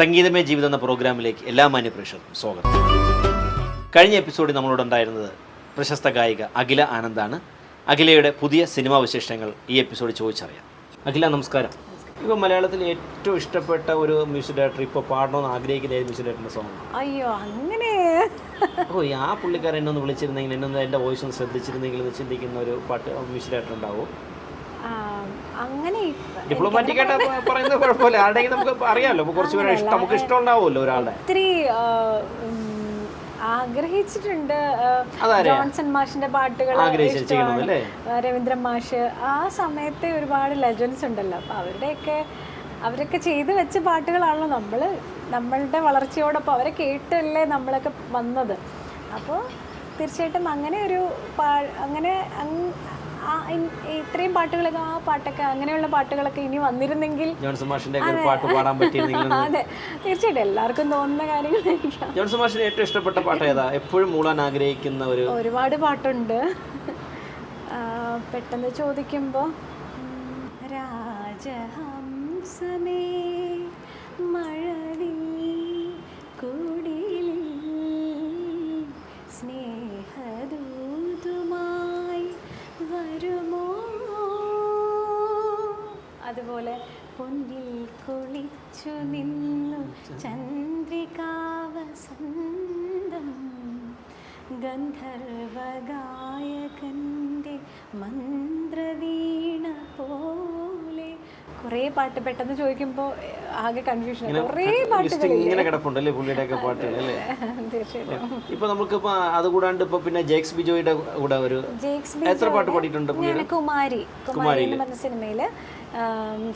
സംഗീതമേ ജീവിതം എന്ന പ്രോഗ്രാമിലേക്ക് എല്ലാ മാന്യപ്രേക്ഷകർക്കും സ്വാഗതം. കഴിഞ്ഞ എപ്പിസോഡിൽ നമ്മളോടുണ്ടായിരുന്നത് പ്രശസ്ത ഗായിക അഖില ആനന്ദാണ്. അഖിലയുടെ പുതിയ സിനിമാ വിശേഷങ്ങൾ ഈ എപ്പിസോഡിൽ ചോദിച്ചറിയാം. അഖില നമസ്കാരം. ഇപ്പോൾ മലയാളത്തിൽ ഏറ്റവും ഇഷ്ടപ്പെട്ട ഒരു മ്യൂസിക് ഡയറക്ടർ ഇപ്പോൾ പാടണമെന്ന് ആഗ്രഹിക്കുന്ന ഏത് മ്യൂസിക് ഡയറക്ടറിന്റെ സോങ് അയ്യോ അങ്ങനെ. ഓ ആ പുള്ളിക്കാരൻ എന്നെ ഒന്ന് വിളിച്ചിരുന്നെങ്കിൽ എന്നെ ഒന്ന് എന്റെ വോയിസ് ഒന്ന് ശ്രദ്ധിച്ചിരുന്നെങ്കിൽ എന്ന് ചിന്തിക്കുന്ന ഒരു പാട്ട് മ്യൂസിക് ഡയറക്ടർ ഉണ്ടാവും. അങ്ങനെ ഡിപ്ലോമാറ്റിക് ആയിട്ട് പറയുന്നത് കുഴപ്പമില്ല. ആരുടെയെങ്കിലും നമുക്ക് അറിയാമല്ലോ അപ്പോൾ കുറച്ച് പേരെ ഇഷ്ടം നമുക്ക് ഇഷ്ടം ഉണ്ടാവുമല്ലോ ഒരാളുടെ ഒത്തിരി ആഗ്രഹിച്ചിട്ടുണ്ട്. ജോൺസൺ മാഷിന്റെ പാട്ടുകൾ ചെയ്യണം അല്ലേ? മാഷ്. ആ സമയത്തെ ഒരുപാട് ലെജൻസ് ഉണ്ടല്ലോ. അപ്പൊ അവരുടെയൊക്കെ അവരൊക്കെ ചെയ്തു വെച്ച പാട്ടുകളാണല്ലോ നമ്മൾ നമ്മളുടെ വളർച്ചയോടൊപ്പം അവരെ കേട്ടല്ലേ നമ്മളൊക്കെ വന്നത്. അപ്പോൾ തീർച്ചയായിട്ടും അങ്ങനെ ഒരു പാ അങ്ങനെ ഇത്രയും പാട്ടുകളൊക്കെ ആ പാട്ടൊക്കെ അങ്ങനെയുള്ള പാട്ടുകളൊക്കെ ഇനി വന്നിരുന്നെങ്കിൽ പാട്ട് പാടാൻ അതെ. തീർച്ചയായിട്ടും എല്ലാവർക്കും തോന്നുന്ന കാര്യങ്ങളായിരിക്കാം ജോൺസൺ മാഷിന് ഏറ്റവും ഇഷ്ടപ്പെട്ട പാട്ട് ഏതാ? എപ്പോഴും മൂളാൻ ആഗ്രഹിക്കുന്ന ഒരു ഒരുപാട് പാട്ടുണ്ട്. പെട്ടെന്ന് ചോദിക്കുമ്പോൾ രാജഹംസമേ മഴവിൽ അതുപോലെ പൊന്നിൽ കുളിച്ചു നിന്നു ചന്ദ്രികാവസന്തം. ഗന്ധർവഗായകന്റെ മന്ത്രവീണ പോലെ കുറേ പാട്ട് പെട്ടെന്ന് ചോദിക്കുമ്പോൾ ആകെ കൺഫ്യൂഷൻ കുറേ പാട്ടുകൾ ഇങ്ങനെ കിടപ്പുണ്ടല്ലേ പുള്ളിയുടെ ഒക്കെ പാട്ടുകൾ അല്ലേ? തീർച്ചയായിട്ടും. ഇപ്പൊ നമുക്കിപ്പോ അതുകൂടാണ്ട് ഇപ്പൊ പിന്നെ ജേക്സ് ബിജോയുടെ കൂടെ ഒരു ജേക്സ് എത്ര പാട്ട് പാടിയിട്ടുണ്ട് ഞാൻ കുമാരി കുമാരി എന്ന് പറഞ്ഞ സിനിമയിൽ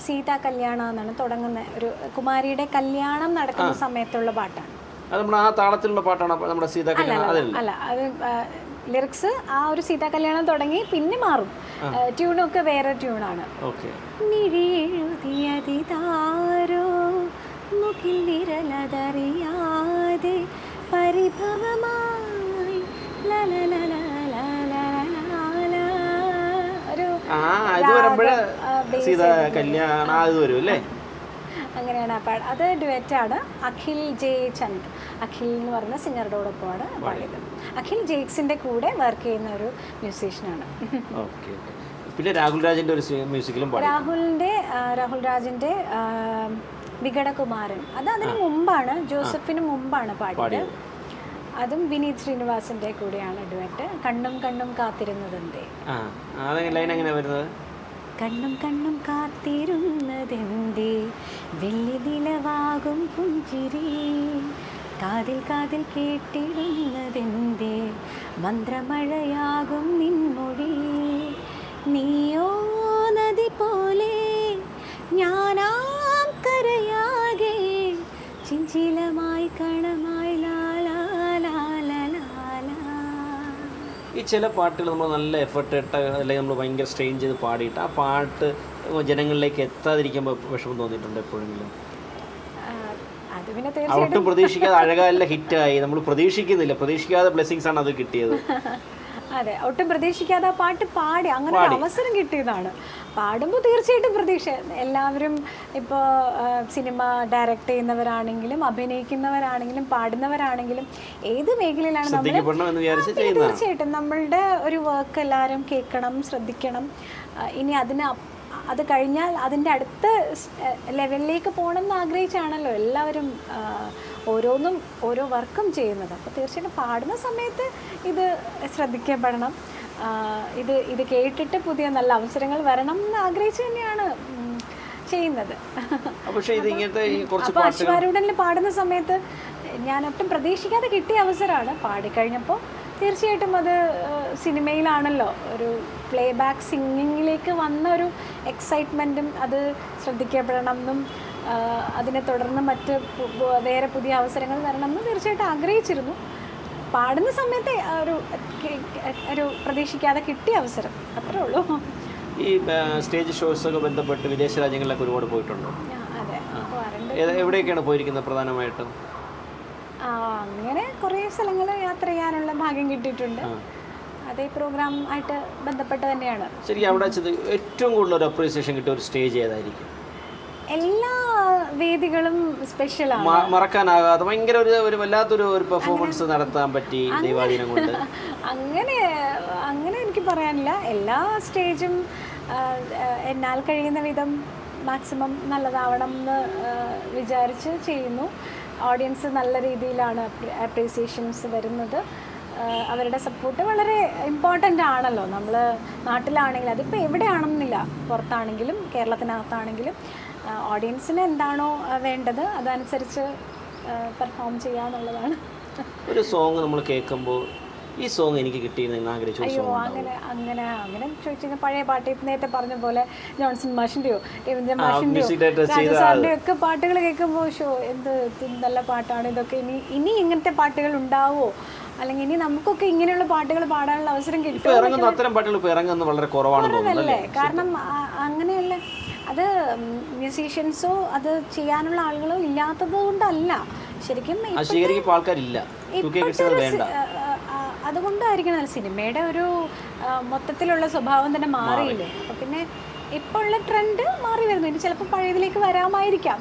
സീതാ കല്യാണം എന്നാണ് തുടങ്ങുന്ന ഒരു കുമാരിയുടെ കല്യാണം നടക്കുന്ന സമയത്തുള്ള പാട്ടാണ്. അത് നമ്മുടെ ആ താളത്തിലുള്ള പാട്ടാണ് നമ്മുടെ സീതാ കല്യാണം അല്ല അത് ലിറിക്സ് ആ ഒരു സീതാ കല്യാണം തുടങ്ങി പിന്നെ മാറും. ട്യൂണൊക്കെ വേറെ ട്യൂണാണ് പരിഭവമായി. ഒരു കല്യാണം വരും അല്ലേ? അങ്ങനെയാണ് ആ പാട്ട്. അത് ഡുവറ്റാണ് അഖിൽ ജെ ചന്ദ്. അഖിൽ എന്ന് പറഞ്ഞ സിംഗറുടെയോടൊപ്പമാണ് പാടിയത് അഖിൽ ജെയ്ക്സിന്റെ കൂടെ വർക്ക് ചെയ്യുന്ന ഒരു മ്യൂസീഷ്യനാണ്. പിന്നെ രാഹുൽ രാജിന്റെ ഒരു മ്യൂസിക്കിലും പാടി രാഹുലിന്റെ രാഹുൽ രാജിന്റെ ആ, വികടകുമാരൻ അത് അതിന് മുമ്പാണ് ജോസഫിന് മുമ്പാണ് പാടിയത്. അതും വിനീത് ശ്രീനിവാസിന്റെ കൂടെയാണ് ഡുവറ്റ്. കണ്ണും കണ്ണും കാത്തിരുന്നതെന്തേ? കണ്ണും കണ്ണും കാത്തിരുന്നതെന്തേ? വെള്ളി നിലവാകും പുഞ്ചിരി. കാതിൽ കാതിൽ കേട്ടിടുന്നതെന്തേ? മന്ത്രമഴയാകും നിൻമൊഴി. നീയോ നദി പോലെ ഞാനാം കരയാകെ. ചിഞ്ചിലമായി കണമായി ഈ ചില പാട്ടുകൾ നമ്മൾ നല്ല എഫർട്ട് ഇട്ട് അല്ലെങ്കിൽ നമ്മൾ ഭയങ്കര സ്ട്രെയിൻ ചെയ്ത് പാടിയിട്ട് ആ പാട്ട് ജനങ്ങളിലേക്ക് എത്താതിരിക്കുമ്പോൾ വിഷമം തോന്നിയിട്ടുണ്ട് എപ്പോഴെങ്കിലും? ഒട്ടും പ്രതീക്ഷിക്കാതെ അഴകാല ഹിറ്റായി നമ്മൾ പ്രതീക്ഷിക്കുന്നില്ല. പ്രതീക്ഷിക്കാതെ ബ്ലെസ്സിങ്സ് ആണ് അത് കിട്ടിയത്. അതെ ഒട്ടും പ്രതീക്ഷിക്കാതെ ആ പാട്ട് പാടി. അങ്ങനെ ഒരു അവസരം കിട്ടിയതാണ്. പാടുമ്പോൾ തീർച്ചയായിട്ടും പ്രതീക്ഷ. എല്ലാവരും ഇപ്പോൾ സിനിമ ഡയറക്റ്റ് ചെയ്യുന്നവരാണെങ്കിലും അഭിനയിക്കുന്നവരാണെങ്കിലും പാടുന്നവരാണെങ്കിലും ഏത് മേഖലയിലാണ് നമ്മൾ തീർച്ചയായിട്ടും. നമ്മളുടെ ഒരു വർക്ക് എല്ലാവരും കേൾക്കണം ശ്രദ്ധിക്കണം. ഇനി അതിന് അത് കഴിഞ്ഞാൽ അതിന്റെ അടുത്ത ലെവലിലേക്ക് പോകണം എന്ന് ആഗ്രഹിച്ചാണല്ലോ എല്ലാവരും ഓരോന്നും ഓരോ വർക്കും ചെയ്യുന്നത്. അപ്പോൾ തീർച്ചയായിട്ടും പാടുന്ന സമയത്ത് ഇത് ശ്രദ്ധിക്കപ്പെടണം. ഇത് ഇത് കേട്ടിട്ട് പുതിയ നല്ല അവസരങ്ങൾ വരണം എന്ന് ആഗ്രഹിച്ചു തന്നെയാണ് ചെയ്യുന്നത്. അപ്പോൾ അശ്വാരൂഢനിൽ പാടുന്ന സമയത്ത് ഞാൻ ഒട്ടും പ്രതീക്ഷിക്കാതെ കിട്ടിയ അവസരമാണ്. പാടിക്കഴിഞ്ഞപ്പോൾ തീർച്ചയായിട്ടും അത് സിനിമയിലാണല്ലോ ഒരു പ്ലേ ബാക്ക് സിംഗിങ്ങിലേക്ക് വന്ന ഒരു എക്സൈറ്റ്മെന്റും അത് ശ്രദ്ധിക്കപ്പെടണം എന്നും അതിനെ തുടർന്ന് മറ്റ് വേറെ പുതിയ അവസരങ്ങൾ വരണം എന്ന് തീർച്ചയായിട്ടും ആഗ്രഹിച്ചിരുന്നു. പാടുന്ന സമയത്ത് ഒരു ഒരു പ്രതീക്ഷിക്കാതെ കിട്ടിയ അവസരം. അത്രേ ഉള്ളൂ. ഈ സ്റ്റേജ് ഷോസ് ഒക്കെ ബന്ധപ്പെട്ട് വിദേശ രാജ്യങ്ങളിലൊക്കെ ഒരുപാട് പോയിട്ടുണ്ടോ? എവിടെയൊക്കെയാണ് പോയിരിക്കുന്നത് പ്രധാനമായിട്ടും? അങ്ങനെ കുറേ സ്ഥലങ്ങൾ യാത്ര ചെയ്യാനുള്ള ഭാഗ്യം കിട്ടിയിട്ടുണ്ട്. അതേ പ്രോഗ്രാം ആയിട്ട് ബന്ധപ്പെട്ട് തന്നെയാണ്. ശരിക്കും അവിടെ വെച്ചത് ഏറ്റവും കൂടുതൽ ഒരു അപ്രീസിയേഷൻ കിട്ടിയ ഒരു സ്റ്റേജ് ഏതായിരിക്കും? എല്ലാ വേദികളും സ്പെഷ്യലാണ് മറക്കാനാകാതെ ഭയങ്കര ഒരു ഒരു വല്ലാത്തൊരു ഒരു പെർഫോമൻസ് നടത്താൻ പറ്റി ദൈവാധീനം കൊണ്ട്. അങ്ങനെ അങ്ങനെ എനിക്ക് പറയാനില്ല. എല്ലാ സ്റ്റേജും എന്നാൽ കഴിയുന്ന വിധം മാക്സിമം നല്ലതാവണം എന്ന് വിചാരിച്ച് ചെയ്യുന്നു. ഓഡിയൻസ് നല്ല രീതിയിലാണ് അപ്രീസിയേഷൻസ് വരുന്നത്. അവരുടെ സപ്പോർട്ട് വളരെ ഇമ്പോർട്ടന്റ് ആണല്ലോ. നമ്മൾ നാട്ടിലാണെങ്കിലും അതിപ്പോൾ എവിടെയാണെന്നില്ല. പുറത്താണെങ്കിലും കേരളത്തിനകത്താണെങ്കിലും. ഓഡിയൻസിന് എന്താണോ വേണ്ടത് അതനുസരിച്ച് പെർഫോം ചെയ്യുക എന്നുള്ളതാണ് ഒരു സോങ് നമ്മൾ കേൾക്കുമ്പോൾ ഈ സോങ് എനിക്ക് കിട്ടിയെന്ന് ആഗ്രഹിച്ചു അയ്യോ അങ്ങനെ അങ്ങനെ അങ്ങനെ ചോദിച്ചു കഴിഞ്ഞാൽ പഴയ പാട്ട് ഇപ്പം നേരത്തെ പറഞ്ഞ പോലെ ജോൺസൺ മാഷിന്റെയോ രവീന്ദ്രൻ മാഷിന്റെയോ ഒക്കെ പാട്ടുകൾ കേൾക്കുമ്പോൾ ഷോ എന്ത് നല്ല പാട്ടാണ് ഇതൊക്കെ ഇനി ഇനി ഇങ്ങനത്തെ പാട്ടുകൾ ഉണ്ടാവുമോ അല്ലെങ്കിൽ ഇനി നമുക്കൊക്കെ ഇങ്ങനെയുള്ള പാട്ടുകൾ പാടാനുള്ള അവസരം കിട്ടും അത്തരം പാട്ടുകൾ ഇറങ്ങുന്നത് വളരെ അല്ലേ? കാരണം അങ്ങനെയല്ല? അത് മ്യൂസീഷ്യൻസോ അത് ചെയ്യാനുള്ള ആളുകളോ ഇല്ലാത്തത് കൊണ്ടല്ല. ശരിക്കും അതുകൊണ്ടായിരിക്കണം ആൾക്കാരില്ല. അതുകൊണ്ടായിരിക്കണം സിനിമയുടെ ഒരു മൊത്തത്തിലുള്ള സ്വഭാവം തന്നെ മാറിയില്ലേ. അപ്പൊ പിന്നെ ഇപ്പോൾ ഉള്ള ട്രെൻഡ് മാറി വരുന്നു. ഇനി ചിലപ്പോൾ പഴയതിലേക്ക് വരാമായിരിക്കാം.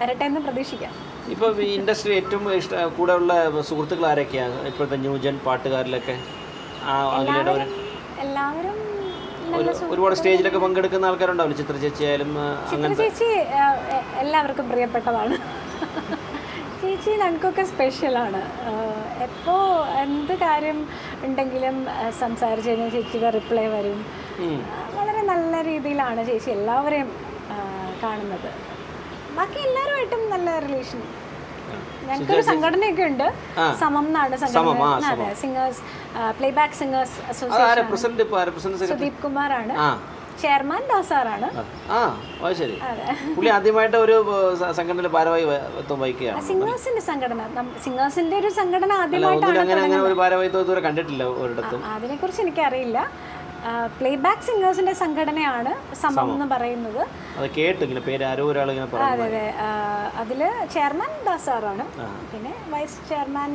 വരട്ടെ എന്ന് പ്രതീക്ഷിക്കാം. ഇപ്പൊ ഇൻഡസ്ട്രി ഏറ്റവും ഇഷ്ട കൂടെ ഉള്ള സുഹൃത്തുക്കൾ ആരൊക്കെയാണ് ഇപ്പോഴത്തെ ന്യൂജൻ പാട്ടുകാരിലൊക്കെ? എല്ലാവരും ഒരുപാട് സ്റ്റേജിലൊക്കെ പങ്കെടുക്കുന്ന ആൾക്കാരുണ്ടാവില്ല? ചിത്ര ചേച്ചി ആയാലും ചിത്ര ചേച്ചി എല്ലാവർക്കും പ്രിയപ്പെട്ടതാണ്. ചേച്ചി ഞങ്ങൾക്കൊക്കെ സ്പെഷ്യലാണ്. എപ്പോ എന്ത് കാര്യം ഉണ്ടെങ്കിലും സംസാരിച്ച് കഴിഞ്ഞാൽ ചേച്ചിയുടെ റിപ്ലൈ വരും. വളരെ നല്ല രീതിയിലാണ് ചേച്ചി എല്ലാവരെയും കാണുന്നത്. ബാക്കി എല്ലാവരുമായിട്ടും നല്ല റിലേഷൻ ഞങ്ങൾക്കൊരു സംഘടനയൊക്കെ ഉണ്ട്. സമം എന്നാണ് സംഘടന. Singers playback association Sudeep Kumar ആ. ചെയർമാൻ ദാസാറാണ്. ആ ശരി. പുള്ളി ആദ്യമായിട്ട് ഒരു സംഘടനയിൽ വഹിക്കുകയാണ്. സിംഗേഴ്സിന്റെ സംഘടന. സിംഗേഴ്സിന്റെ ഒരു സംഘടന ആദ്യമായിട്ടാണ് അങ്ങനെ ഒരു ഭാരവാഹിത്വം കണ്ടിട്ടില്ല ഒരിടത്തും. അതിനെ കുറിച്ച് എനിക്കറിയില്ല. പ്ലേബാക്ക് സിംഗേഴ്സിന്റെ സംഘടനയാണ് സമം എന്ന് പറയുന്നത്. അത് കേട്ടു ഇങ്ങനെ പേര് ആരോ ഒരാൾ ഇങ്ങനെ പറഞ്ഞു. അതെ. അതിൽ ചെയർമാൻ ദാസാറാണ് പിന്നെ വൈസ് ചെയർമാൻ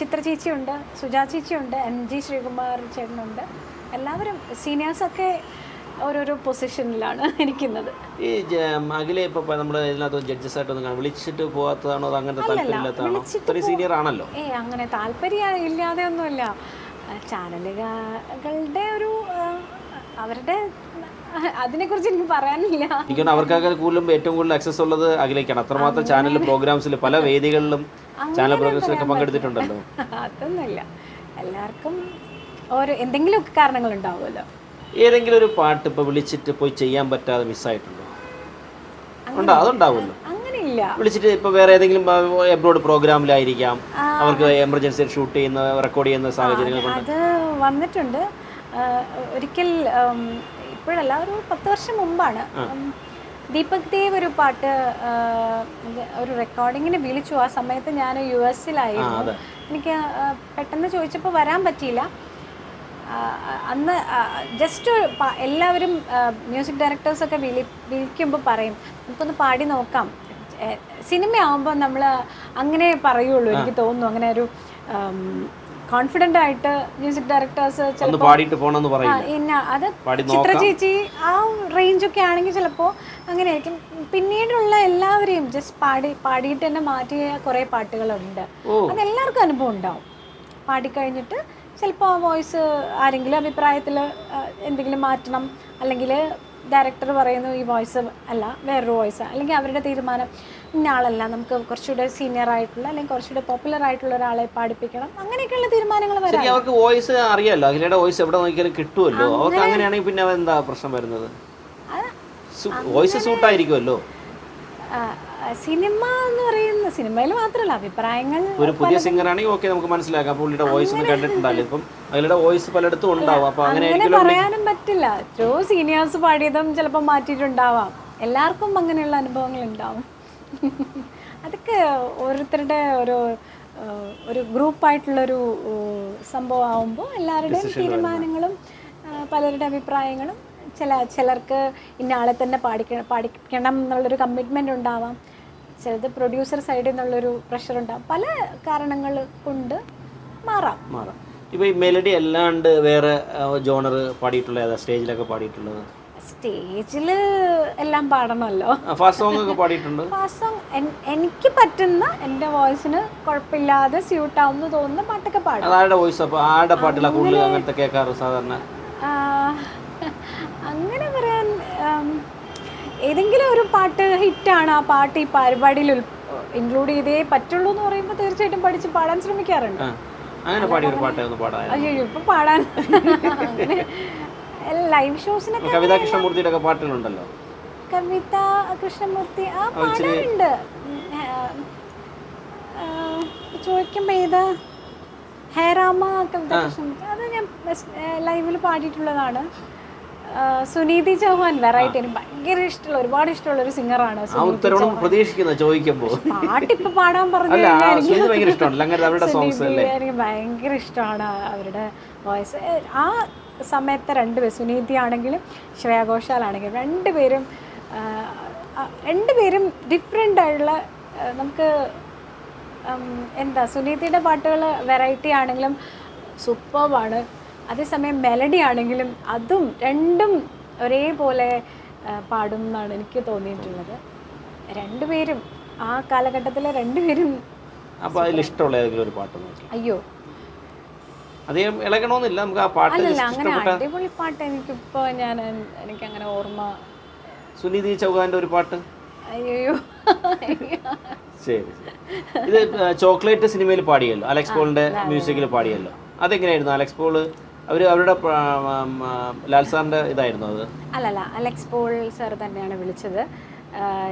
ചിത്ര ചേച്ചിയുണ്ട് സുജാ ചേച്ചിയുണ്ട് എം ജി ശ്രീകുമാർ ചേട്ടനുണ്ട്. എല്ലാവരും സീനിയേഴ്സൊക്കെ ഓരോരോ പൊസിഷനിലാണ് ഇരിക്കുന്നത്. ഈ അഖിലെ ഇപ്പൊ നമ്മൾ ഇതിനകത്ത് ജഡ്ജസ് ആയിട്ടൊന്നും വിളിച്ചിട്ട് പോകാത്തതാണോ അങ്ങനത്തെ താല്പര്യമില്ലാത്തതാണോ? സീനിയർ ആണല്ലോ. ഏ അങ്ങനെ താല്പര്യം ഇല്ലാതെ ഒന്നുമില്ല. ചാനലുകളുടെ ഒരു അവരുടെ അതിനെക്കുറിച്ച് എനിക്ക് പറയാനില്ല. എനിക്കാണ് അവർക്കൊക്കെ കൂടുതലും ഏറ്റവും കൂടുതൽ ആക്സസ് ഉള്ളത് അഖിലേക്കാണ്. അത്രമാത്രം ചാനൽ പ്രോഗ്രാംസിൽ പല വേദികളിലും ചാനൽ പ്രോഗ്രാംസിലൊക്കെ പങ്കെടുത്തിട്ടുണ്ടല്ലോ. അതൊന്നുമില്ല. എല്ലാവർക്കും ഓരോ എന്തെങ്കിലുമൊക്കെ കാരണങ്ങൾ ഉണ്ടാവുമല്ലോ ഏതെങ്കിലും ഒരു പാട്ട് ഇപ്പൊ വിളിച്ചിട്ട് പോയി ചെയ്യാൻ പറ്റാതെ മിസ്സായിട്ടുണ്ടോ ഉണ്ടോ? അതുണ്ടാവുമല്ലോ. വിളിച്ചിട്ട് ഇപ്പൊ വേറെ ഏതെങ്കിലും എബ്രോഡ് പ്രോഗ്രാമിലായിരിക്കാം അവർക്ക് എമർജൻസി ഷൂട്ട് ചെയ്യുന്ന റെക്കോർഡ് ചെയ്യുന്ന സാഹചര്യങ്ങൾ അത് വന്നിട്ടുണ്ട്. ഒരിക്കൽ ഇപ്പോഴല്ല ഒരു പത്ത് വർഷം മുമ്പാണ്. ദീപക് ദേവ് ഒരു പാട്ട് ഒരു റെക്കോർഡിങ്ങിന് വിളിച്ചു. ആ സമയത്ത് ഞാൻ യു എസിലായിരുന്നു. എനിക്ക് പെട്ടെന്ന് ചോദിച്ചപ്പോൾ വരാൻ പറ്റിയില്ല. അന്ന് ജസ്റ്റ് എല്ലാവരും മ്യൂസിക് ഡയറക്ടേഴ്സൊക്കെ വിളി വിളിക്കുമ്പോൾ പറയും നമുക്കൊന്ന് പാടി നോക്കാം. സിനിമയാകുമ്പോൾ നമ്മൾ അങ്ങനെ പറയുള്ളൂ എനിക്ക് തോന്നുന്നു. അങ്ങനെ ഒരു കോൺഫിഡന്റ് ആയിട്ട് മ്യൂസിക് ഡയറക്ടേഴ്സ് ചിലപ്പോൾ ഇന്ന അത് ചിത്ര ചേച്ചി ആ റേഞ്ചൊക്കെ ആണെങ്കിൽ ചിലപ്പോൾ അങ്ങനെയായിരിക്കും. പിന്നീടുള്ള എല്ലാവരെയും ജസ്റ്റ് പാടി പാടിയിട്ട് തന്നെ മാറ്റിയ കുറേ പാട്ടുകളുണ്ട്. അതെല്ലാവർക്കും അത് എല്ലാവർക്കും അനുഭവം ഉണ്ടാവും. പാടിക്കഴിഞ്ഞിട്ട് ചിലപ്പോൾ ആ വോയിസ് ആരെങ്കിലും അഭിപ്രായത്തിൽ എന്തെങ്കിലും മാറ്റണം. അല്ലെങ്കിൽ ഡയറക്ടർ പറയുന്നു ഈ വോയിസ് അല്ല വേറൊരു വോയിസ് അല്ലെങ്കിൽ അവരുടെ തീരുമാനം ഇന്ന ആളല്ല നമുക്ക് കുറച്ചുകൂടെ സീനിയർ ആയിട്ടുള്ള അല്ലെങ്കിൽ കുറച്ചുകൂടെ പോപ്പുലർ ആയിട്ടുള്ള ഒരാളെ പാടിപ്പിക്കണം അങ്ങനെയൊക്കെയുള്ള തീരുമാനങ്ങൾ വരാം അവർക്ക് വോയിസ് അറിയാലോ? അഖിലയുടെ വോയിസ് എവിടെ നോക്കിയാലും കിട്ടുമല്ലോ അവർക്ക് അങ്ങനെയാണെങ്കിൽ പിന്നെ എന്താ പ്രശ്നം വരുന്നത്? വോയിസ് സൂട്ടായിരിക്കുമല്ലോ സിനിമ എന്ന് പറയുന്ന സിനിമയിൽ മാത്രമല്ല അഭിപ്രായങ്ങൾ ഒരു പുതിയ സിംഗർ ആണെങ്കിൽ ഓക്കെ നമുക്ക് മനസ്സിലാക്കാം. പുള്ളിയുടെ വോയിസ് ഒന്ന് കണ്ടിട്ടുണ്ടല്ലോ ഇപ്പം അഖിലയുടെ വോയിസ് പലയിടത്തും ഉണ്ടാവും. അപ്പൊ അങ്ങനെ പറയാനും പറ്റില്ല. എത്രയോ സീനിയേഴ്സ് പാടിയതും ചിലപ്പോൾ മാറ്റിയിട്ടുണ്ടാവാം. എല്ലാവർക്കും അങ്ങനെയുള്ള അനുഭവങ്ങൾ ഉണ്ടാവും. അതൊക്കെ ഓരോരുത്തരുടെ ഒരു ആ, ഒരു ഗ്രൂപ്പായിട്ടുള്ളൊരു സംഭവം ആവുമ്പോൾ എല്ലാവരുടെയും തീരുമാനങ്ങളും പലരുടെ അഭിപ്രായങ്ങളും ചില ചിലർക്ക് ഇന്ന ആളെ തന്നെ പാടിക്കണം പാടിക്കണം എന്നുള്ളൊരു കമ്മിറ്റ്മെന്റ് ഉണ്ടാവാം. ചിലത് പ്രൊഡ്യൂസർ സൈഡിൽ നിന്നുള്ളൊരു പ്രഷർ ഉണ്ടാകും പല കാരണങ്ങൾ കൊണ്ട് മാറാം. മാറാം. ഇപ്പൊ ഈ മെലഡി അല്ലാണ്ട് വേറെ ജോണർ പാടിയിട്ടുള്ള ഏതാ? സ്റ്റേജിലൊക്കെ പാടിയിട്ടുള്ളത്? സ്റ്റേജിൽ എല്ലാം പാടണമല്ലോ. ഫാസ്റ്റ് സോങ് ഒക്കെ പാടിയിട്ടുണ്ട്? മാസം എനിക്ക് പറ്റുന്ന എന്റെ വോയിസിന് കുഴപ്പമില്ലാതെ സ്യൂട്ട് ആവുന്നു തോന്നുന്ന പാട്ടൊക്കെ പാടും. ആരുടെ വോയിസ് അപ്പോൾ ആരുടെ പാട്ടിലാണ് കൂടുതൽ അങ്ങനത്തെ കേൾക്കാറ് സാധാരണ? അങ്ങനെ പറയാൻ ഉം, ഏതെങ്കിലും ഒരു പാട്ട് ഹിറ്റാണ് ആ പാട്ട് ഈ പരിപാടിയിൽ ഇൻക്ലൂഡ് ചെയ്തേ പറ്റുള്ളൂ എന്ന് പറയുമ്പോൾ തീർച്ചയായിട്ടും പഠിച്ച് പാടാൻ ശ്രമിക്കാറുണ്ട്. അങ്ങനെ പാടിയ ഒരു പാട്ട് ഒന്ന് പാടാൻ. അയ്യോ ഇപ്പൊ പാടാൻ. ലൈവ് ഷോസിനൊക്കെ കവിതാ കൃഷ്ണമൂർത്തിയുടെ ഒക്കെ പാട്ടുകളുണ്ടല്ലോ കവിത കൃഷ്ണമൂർത്തി ആ പാടാറുണ്ട്. ചോദിക്കുമ്പോ ഏതാ? ഹേറാമ കവിത കൃഷ്ണമൂർത്തി. അത് ഞാൻ ലൈവിൽ പാടിയിട്ടുള്ളതാണ്. സുനീതി ചൗഹാൻ വെറൈറ്റി എനിക്ക് ഭയങ്കര ഇഷ്ടമുള്ള ഒരുപാട് ഇഷ്ടമുള്ള ഒരു സിംഗറാണ് ഉത്തരവണം ഉത്തരവും പ്രതീക്ഷിക്കുന്ന ചോദിക്കുമ്പോൾ പാട്ടിപ്പോ പാടാൻ പറഞ്ഞു എനിക്ക് ഭയങ്കര ഇഷ്ടമാണ് അവരുടെ വോയിസ് ആ സമയത്തെ രണ്ടുപേർ സുനീതി ആണെങ്കിലും ശ്രേയ ഘോഷാൽ ആണെങ്കിലും രണ്ടുപേരും രണ്ടുപേരും ഡിഫറെന്റ് ആയിട്ടുള്ള നമുക്ക് എന്താ സുനീതിയുടെ പാട്ടുകൾ വെറൈറ്റി ആണെങ്കിലും സൂപ്പർബാണ് അതേസമയം മെലഡി ആണെങ്കിലും അതും രണ്ടും ഒരേപോലെ പാടും എന്നാണ് എനിക്ക് തോന്നിയിട്ടുള്ളത്. രണ്ടുപേരും ആ കാലഘട്ടത്തിലെ രണ്ടുപേരും അപ്പോൾ അതിൽ ഇഷ്ടമുള്ള ഏതെങ്കിലും ഒരു പാട്ട് നോക്കി. അയ്യോ. അധികം ഇളകണമെന്നില്ല നമുക്ക് ആ പാട്ട് അങ്ങനെ അടിപൊളി പാട്ട് എനിക്കിപ്പോൾ ഞാൻ എനിക്ക് അങ്ങനെ ഓർമ്മ സുനിധി ചൗഹാന്റെ ഒരു പാട്ട്. അയ്യോ. ശരി. ഇത് ചോക്ലേറ്റ് സിനിമയിൽ പാടിയല്ലോ. അലക്സ് പോളിന്റെ മ്യൂസിക്കിൽ പാടിയല്ലോ. അതെങ്ങനെയായിരുന്നു? അലക്സ് പോൾ അവർ അവരുടെ ലാൽ സാറിന്റെ ഇതായിരുന്നു അത്? അല്ലല്ല അലക്സ് പോൾ സർ തന്നെയാണ് വിളിച്ചത്.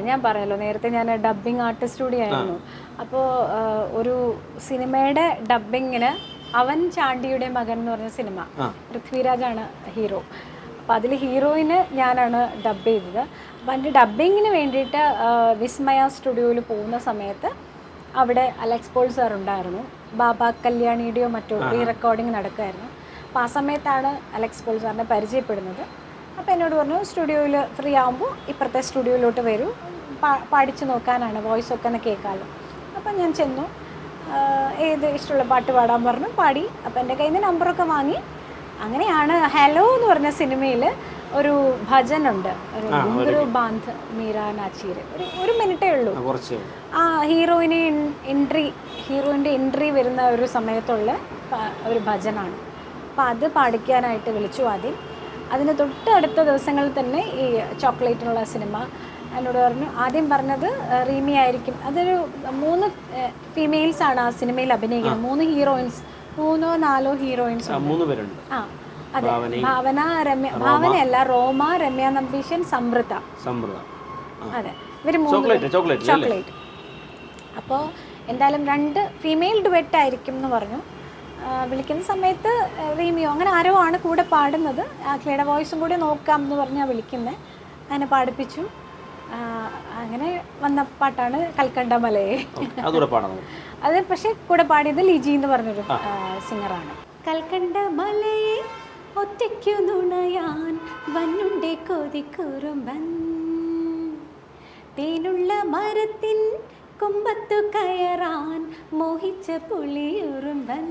ഞാൻ പറഞ്ഞല്ലോ നേരത്തെ ഞാൻ ഡബ്ബിംഗ് ആർട്ടിസ്റ്റ് കൂടി ആയിരുന്നു അപ്പോൾ ഒരു സിനിമയുടെ ഡബ്ബിങ്ങിന് അവൻ ചാണ്ടിയുടെ മകൻ എന്ന് പറഞ്ഞ സിനിമ പൃഥ്വിരാജാണ് ഹീറോ. അപ്പോൾ അതിൽ ഹീറോയിന് ഞാനാണ് ഡബ് ചെയ്തത്. അപ്പം എന്റെ ഡബ്ബിങ്ങിന് വേണ്ടിയിട്ട് വിസ്മയ സ്റ്റുഡിയോയിൽ പോകുന്ന സമയത്ത് അവിടെ അലക്സ് പോൾ സാർ ഉണ്ടായിരുന്നു ബാബ കല്യാണിയുടെയോ മറ്റോ റീ റെക്കോർഡിങ് നടക്കുമായിരുന്നു അപ്പോൾ ആ സമയത്താണ് അലക്സ് പോൾ സാറിനെ പരിചയപ്പെടുന്നത്. അപ്പോൾ എന്നോട് പറഞ്ഞു സ്റ്റുഡിയോയിൽ ഫ്രീ ആകുമ്പോൾ ഇപ്പുറത്തെ സ്റ്റുഡിയോയിലോട്ട് വരൂ. പാ പാടിച്ച് നോക്കാനാണ് വോയിസ് ഒക്കെ ഒന്ന് കേൾക്കാമല്ലോ അപ്പം ഞാൻ ചെന്നു. ഏത് ഇഷ്ടമുള്ള പാട്ട് പാടാൻ പറഞ്ഞു. പാടി. അപ്പോൾ എന്റെ കയ്യിൽ നിന്ന് നമ്പറൊക്കെ വാങ്ങി. അങ്ങനെയാണ് ഹലോ എന്ന് പറഞ്ഞ സിനിമയിൽ ഒരു ഭജനുണ്ട് ഒരു ബാന്ധ് മീര നാച്ചീര് ഒരു ഒരു മിനിറ്റേ ഉള്ളൂ. ആ ഹീറോയിന് എൻട്രി ഹീറോയിന്റെ എൻട്രി വരുന്ന ഒരു സമയത്തുള്ള ഒരു ഭജനാണ്. അപ്പോൾ അത് പാടിക്കാനായിട്ട് വിളിച്ചു ആദ്യം. അതിന് തൊട്ടടുത്ത ദിവസങ്ങളിൽ തന്നെ ഈ ചോക്ലേറ്റിനുള്ള സിനിമ എന്നോട് പറഞ്ഞു ആദ്യം പറഞ്ഞത് റീമി ആയിരിക്കും. അതൊരു മൂന്ന് ഫീമെയിൽസ് ആണ് ആ സിനിമയിൽ അഭിനയിക്കുന്നത്. മൂന്ന് ഹീറോയിൻസ് മൂന്നോ നാലോ ഹീറോയിൻസ് ആ, അതെ. ഭാവന രമ്യ ഭാവനയല്ല റോമ രമ്യ നമ്പീശൻ സമൃദ്ധ അതെ. ഇവർ മൂന്ന് ചോക്ലേറ്റ് അപ്പോൾ എന്തായാലും രണ്ട് ഫീമെയിൽ ഡുവെറ്റ് ആയിരിക്കും എന്ന് പറഞ്ഞു. വിളിക്കുന്ന സമയത്ത് റീമിയോ അങ്ങനെ ആരോ ആണ് കൂടെ പാടുന്നത്. ആക്ലിയുടെ വോയിസും കൂടി നോക്കാം എന്ന് പറഞ്ഞാൽ വിളിക്കുന്നത് അങ്ങനെ പാടിപ്പിച്ചു. അങ്ങനെ വന്ന പാട്ടാണ് കൽക്കണ്ട മലയെ. അത് പക്ഷെ കൂടെ പാടിയത് ലിജി എന്ന് പറഞ്ഞൊരു സിംഗറാണ്. കൽക്കണ്ട മലയെ ഒറ്റയ്ക്കു നുണയാൻ വന്നുണ്ടേ കൊതിക്കുറുമ്പൻ. തേനുള്ള മരത്തിൻ കൊമ്പത്തു കയറാൻ മോഹിച്ച പുളിയുറുമ്പൻ.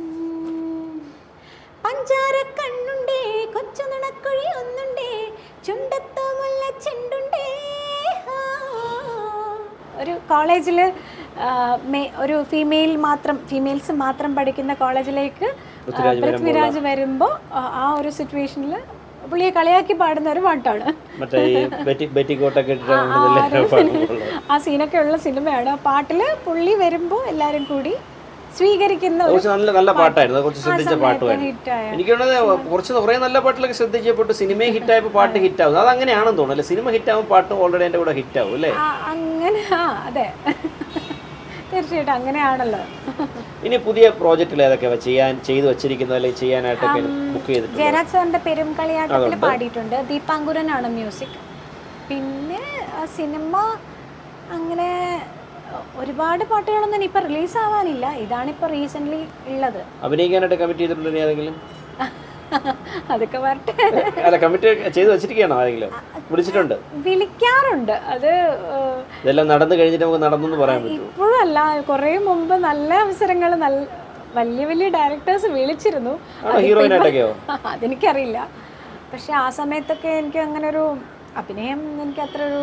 പഞ്ചാര കണ്ണുണ്ടേ കൊച്ചു നുണക്കുഴി ഒന്നുണ്ടേ ചുണ്ടത്തോ മുല്ല ചെണ്ടുണ്ടേ. ഒരു കോളേജിൽ ഒരു ഫീമെയിൽ മാത്രം ഫീമെയിൽസ് മാത്രം പഠിക്കുന്ന കോളേജിലേക്ക് പൃഥ്വിരാജ് വരുമ്പോൾ ആ ഒരു സിറ്റുവേഷനിൽ പുള്ളിയെ കളിയാക്കി പാടുന്ന ഒരു പാട്ടാണ്. ആ സീനൊക്കെ ഉള്ള സിനിമയാണ് ആ പാട്ടിൽ പുള്ളി വരുമ്പോൾ എല്ലാവരും കൂടി സ്വീകരിക്കുന്ന കുറച്ച് നല്ല നല്ല പാട്ടായിരുന്നു. കുറച്ച് ശ്രദ്ധിച്ച പാട്ടുമായിരുന്നു. എനിക്ക് കുറച്ച് കുറേ നല്ല പാട്ടിലൊക്കെ സിനിമ ഹിറ്റ് ഹിറ്റായപ്പോൾ പാട്ട് ഹിറ്റാവും അത് അങ്ങനെയാണെന്ന് തോന്നുന്നു അല്ലേ? സിനിമ ഹിറ്റാവും പാട്ട് ഓൾറെഡി എന്റെ കൂടെ ഹിറ്റാവും അല്ലേ? അങ്ങനെ അതെ. തീർച്ചയായിട്ടും അങ്ങനെയാണല്ലോ. ഇനി പുതിയ പ്രോജക്റ്റിൽ ഏതൊക്കെ ചെയ്യാൻ ചെയ്തു വെച്ചിരിക്കുന്നത് അല്ലെങ്കിൽ ചെയ്യാനായിട്ടൊക്കെ ബുക്ക് ചെയ്തിട്ടുണ്ട് ജയരാജ് സാറിന്റെ പെരുംകളിയാട്ടത്തിൽ പാടിയിട്ടുണ്ട്. ദീപാങ്കുരനാണ് മ്യൂസിക്. പിന്നെ സിനിമ അങ്ങനെ ഒരുപാട് പാട്ടുകളൊന്നും ഇപ്പൊ റിലീസ് ആവാനില്ല ഇതാണ് ഇപ്പൊ റീസെന്റ് ഉള്ളത്. അഭിനയിക്കാനായിട്ട് കമ്മിറ്റ് ചെയ്തിട്ടുണ്ട് ഏതെങ്കിലും അതൊക്കെ വരട്ടെ അല്ല കമ്മിറ്റ് ചെയ്തു വെച്ചിരിക്കുകയാണോ ആരെങ്കിലും? വിളിച്ചിട്ടുണ്ട്? വിളിക്കാറുണ്ട്. അത് ഇതെല്ലാം നടന്നു കഴിഞ്ഞിട്ട് നമുക്ക് നടന്നു പറയാൻ പറ്റും. ഇപ്പോഴും അല്ല കുറേ മുമ്പ് നല്ല അവസരങ്ങൾ നല്ല വലിയ വലിയ ഡയറക്ടേഴ്സ് വിളിച്ചിരുന്നു. ഹീറോയിനായിട്ടൊക്കെയോ? അതെനിക്കറിയില്ല. പക്ഷെ ആ സമയത്തൊക്കെ എനിക്ക് അങ്ങനെ ഒരു അഭിനയം എനിക്ക് അത്ര ഒരു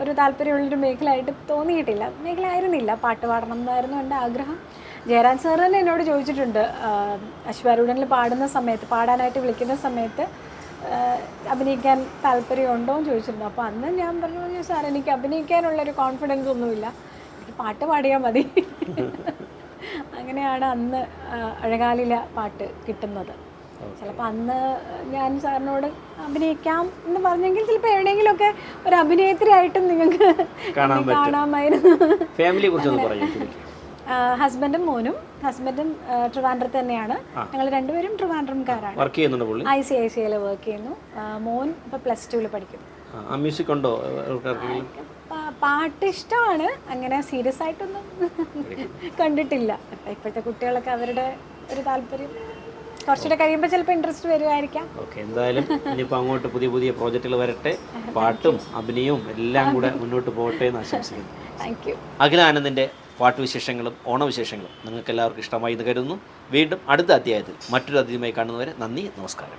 ഒരു താല്പര്യമുള്ളൊരു മേഖലയായിട്ട് തോന്നിയിട്ടില്ല. മേഖല ആയിരുന്നില്ല പാട്ട് പാടണം എന്നായിരുന്നു എന്റെ ആഗ്രഹം. ജയരാജ് സാർ തന്നെ എന്നോട് ചോദിച്ചിട്ടുണ്ട് അശ്വാരൂഢനിൽ പാടുന്ന സമയത്ത് പാടാനായിട്ട് വിളിക്കുന്ന സമയത്ത് അഭിനയിക്കാൻ താല്പര്യമുണ്ടോ എന്ന് ചോദിച്ചിരുന്നു. അപ്പോൾ അന്ന് ഞാൻ പറഞ്ഞു സാർ എനിക്ക് അഭിനയിക്കാനുള്ളൊരു കോൺഫിഡൻസ് ഒന്നുമില്ല. എനിക്ക് പാട്ട് പാടിയാൽ മതി. അങ്ങനെയാണ് അന്ന് അഴകാലില പാട്ട് കിട്ടുന്നത്. ചിലപ്പോൾ അന്ന് ഞാൻ സാറിനോട് അഭിനയിക്കാം എന്ന് പറഞ്ഞെങ്കിൽ ചിലപ്പോൾ എവിടെയെങ്കിലുമൊക്കെ ഒരു അഭിനേത്രി ആയിട്ടും നിങ്ങൾക്ക് കാണാമായിരുന്നു. ഫാമിലിയെ കുറിച്ചൊന്ന് പറയൂ ഹസ്ബൻഡും മോനും ഹസ്ബൻഡും ട്രിവാൻഡ്രത്ത് തന്നെയാണ്. ഞങ്ങൾ രണ്ടുപേരും ട്രിവാൻഡ്രംകാരാണ്. വർക്ക് ചെയ്യുന്നുണ്ട് ഐ സി ഐ സി ഐയിൽ വർക്ക് ചെയ്യുന്നു. മോൻ ഇപ്പോൾ പ്ലസ് ടുവിൽ പഠിക്കുന്നു. മ്യൂസിക് ഉണ്ടോ പാട്ട് ഇഷ്ടമാണ്. അങ്ങനെ സീരിയസ് ആയിട്ടൊന്നും കണ്ടിട്ടില്ല. ഇപ്പം ഇപ്പോഴത്തെ കുട്ടികളൊക്കെ അവരുടെ ഒരു താല്പര്യം കുറച്ചുകൂടെ കഴിയുമ്പോൾ ചിലപ്പോൾ ഇൻട്രസ്റ്റ് വരുമായിരിക്കാം ഓക്കെ എന്തായാലും ഇനിയിപ്പോൾ അങ്ങോട്ട് പുതിയ പുതിയ പ്രോജക്റ്റുകൾ വരട്ടെ. പാട്ടും അഭിനയവും എല്ലാം കൂടെ മുന്നോട്ട് പോകട്ടെ എന്ന് ആശംസിക്കുന്നു. താങ്ക് യു അഖിലാനന്ദിന്റെ പാട്ടുവിശേഷങ്ങളും ഓണവിശേഷങ്ങളും നിങ്ങൾക്ക് എല്ലാവർക്കും ഇഷ്ടമായി എന്ന് കരുതുന്നു. വീണ്ടും അടുത്ത അധ്യായത്തിൽ മറ്റൊരു അതിഥിയുമായി കാണുന്നവരെ നന്ദി നമസ്കാരം.